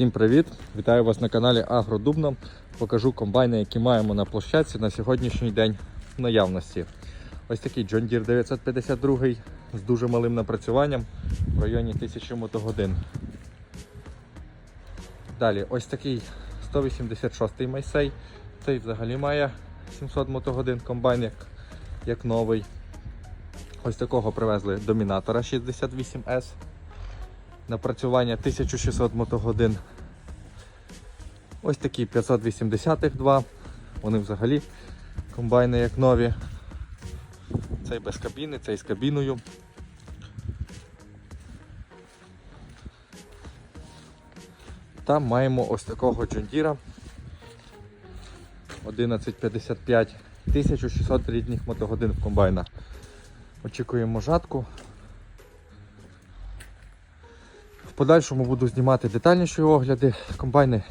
Всім привіт! Вітаю вас на каналі Агродубно. Покажу комбайни, які маємо на площадці на сьогоднішній день в наявності. Ось такий John Deere 952 з дуже малим напрацюванням в районі 1000 мотогодин. Далі ось такий 186 Майсей. Цей взагалі має 700 мотогодин комбайн як, як новий. Ось такого привезли домінатора 68S. Напрацювання 1600 мотогодин. Ось такі 580-х два. Вони взагалі комбайни як нові. Цей без кабіни, цей з кабіною. Там маємо ось такого джондіра 1155 1600 рідних мотогодин комбайна. Очікуємо жатку. Подальшому буду знімати детальніші огляди. Комбайни